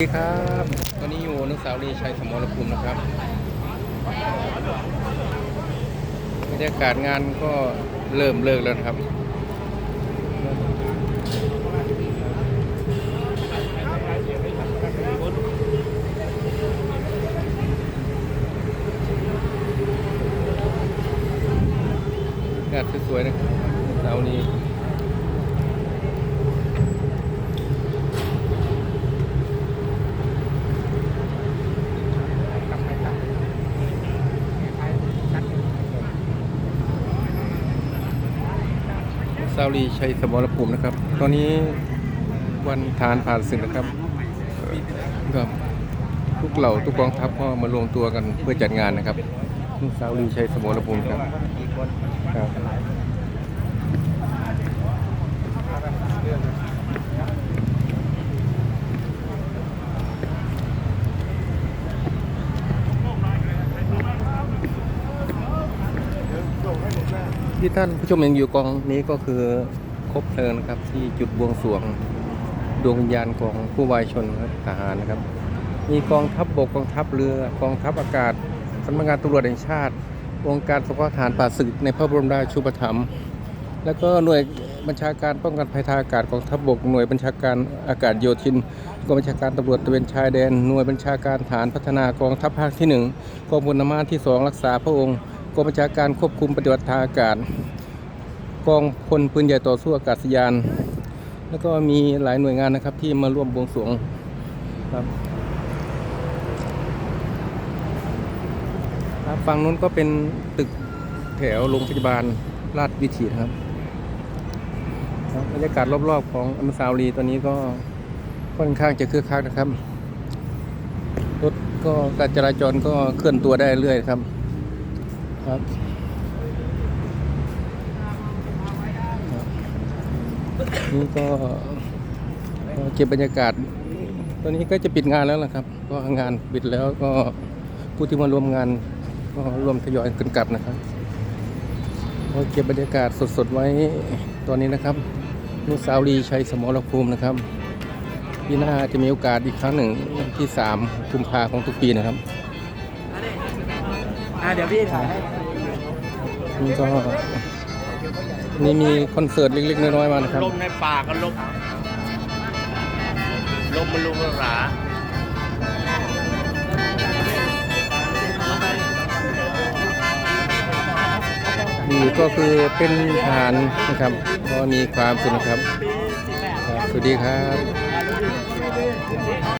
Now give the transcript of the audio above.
สวัสดีครับ ตอนนี้อยู่อนุสาวรีย์ชัยสมรภูมินะครับ บรรยากาศงานก็เริ่มเลิกแล้วนะครับ งานสวยๆนะครับเสาร์นี้ ซาลีชัยสมรภูมินะครับ ตอนนี้วันทานผ่านศึกนะครับก็ทุกเหล่าทุกกองทัพก็มารวมตัวกันเพื่อจัดงานนะครับที่ซาลีชัยสมรภูมิครับครับ ที่ท่านผู้ชมยังอยู่กองนี้ก็คือคบเพลินะครับที่จุดบวงสรวงดวงวิญญาณของผู้วายชนทหารนะครับ มีกองทัพบบกกองทัพเรือกองทัพอากาศสำนักงานตำรวจแห่งชาติ องค์การสงเคราะห์ทหารป่าศึกในพระบรมราชูปถัมภ์แล้วก็หน่วยบัญชาการป้องกันภัยทางอากาศกองทัพบกหน่วยบัญชาการอากาศโยธินกองบัญชาการตำรวจตะเวนชายแดน หน่วยบัญชาการฐานพัฒนากองทัพภาคที่หนึ่งกองพลนมาที่สองรักษาพระองค์ กองบัญชาการควบคุมปฏิบัติทางอากาศ กองพลปืนใหญ่ต่อสู้อากาศยาน แล้วก็มีหลายหน่วยงานนะครับที่มาร่วมบวงสรวงครับครับฝั่งนู้นก็เป็นตึกแถวโรงพยาบาลราชวิถีครับครับบรรยากาศรอบๆของอนุสาวรีย์ตอนนี้ก็ค่อนข้างจะคึกคักนะครับ รถก็การจราจรก็เคลื่อนตัวได้เรื่อยครับ ครับนี่ก็เก็บบรรยากาศ ตอนนี้ก็จะปิดงานแล้วนะครับ ก็งานปิดแล้วก็ผู้ที่มาร่วมงานก็ร่วมทยอยกันกลับนะครับก็เก็บบรรยากาศสดๆไว้ตอนนี้นะครับนุสาวรีย์ชัยสมรภูมินะครับปีหน้าจะมีโอกาสอีกครั้งหนึ่งที่3กุมภาของทุกปีนะครับ อ่าเดี๋ยวพี่ถ่ายให้นี่ก็นี่มีคอนเสิร์ตเล็กๆน้อยๆมานะครับลมในป่าก็ลมลมมันลุมหรานี่ก็คือเป็นทหารนะครับก็มีความสุขนะครับครับสวัสดีครับ